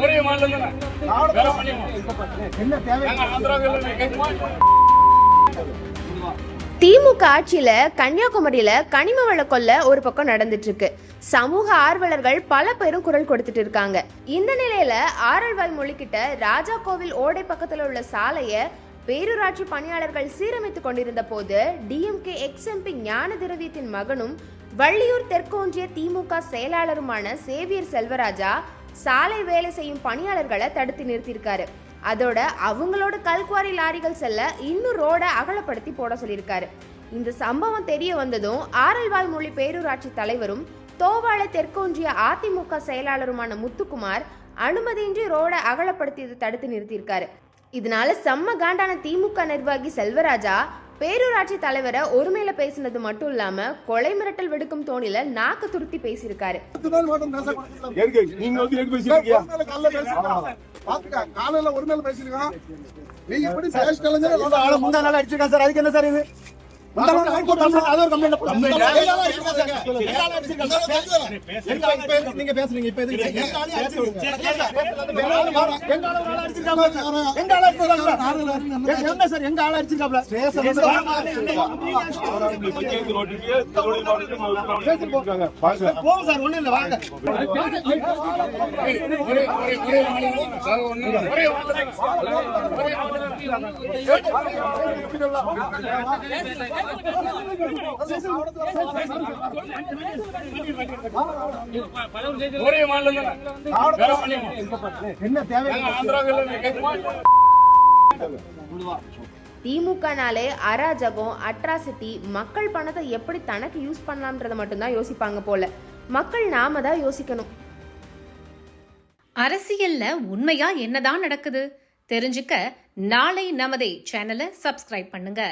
ஒரே மாநிலம் திமுக ஆட்சியில கன்னியாகுமரியில கனிம வள கொள்ள ஒரு பக்கம் நடந்துட்டு இருக்கு. சமூக ஆர்வலர்கள் பல பேரும் குரல் கொடுத்துட்டு இருக்காங்க. இந்த நிலையில ஆரல்வாய் மொழிக்கிட்ட ராஜா கோவில் ஓடை பக்கத்துல உள்ள சாலைய பேரூராட்சி பணியாளர்கள் சீரமைத்துக் கொண்டிருந்த போது டிஎம்கே எக்ஸ் எம்பி ஞான திரவியத்தின் மகனும் வள்ளியூர் தெற்கு ஒன்றிய திமுக செயலாளருமான சேவியர் செல்வராஜா சாலை வேலை செய்யும் பணியாளர்களை தடுத்து நிறுத்தியிருக்காரு. அதோட அவங்களோட கல்குவாரி லாரிகள் செல்ல இன்னும் ரோட அகலப்படுத்தி போட சொல்லியிருக்காரு. இந்த சம்பவம் தெரிய வந்ததும் ஆரல்வாய்மொழி பேரூராட்சி தலைவரும் தோவாள தெற்கொன்றிய அதிமுக செயலாளருமான முத்துக்குமார் அனுமதியின்றி ரோட அகலப்படுத்தியதை தடுத்து நிறுத்தியிருக்காரு. இதனால செம்ம காண்டான திமுக நிர்வாகி செல்வராஜா பேரூராட்சி தலைவரை ஒருமையில பேசினது மட்டும் இல்லாம கொலை மிரட்டல் விடுக்கும் தோணில நாக்கு துருத்தி பேசியிருக்காரு. காலையில ஒரு நாள் பேசிருக்கோம். நீங்க அடிச்சிருக்கான் சார்? அதுக்கு என்ன சார் இது? நீங்க பேசுறீங்க இப்ப என்ன சார் எங்க ஆளு அடிச்சிருக்காப்ல போங்க சார் ஒண்ணும் இல்ல வாங்க ஒரே ஒரே ஒரே மாநிலம் என்ன தேவை திமுகனாலே அராஜகம் அட்ராசிட்டி மக்கள் பணத்தை எப்படி தனக்கு யூஸ் பண்ணலாம்ன்றதை மட்டும்தான் யோசிப்பாங்க போல. மக்கள் நாம தான் யோசிக்கணும். அரசியல்ல உண்மையா என்னதான் நடக்குது? தெரிஞ்சுக்க நாளை நமதே சேனலை சப்ஸ்கிரைப் பண்ணுங்க.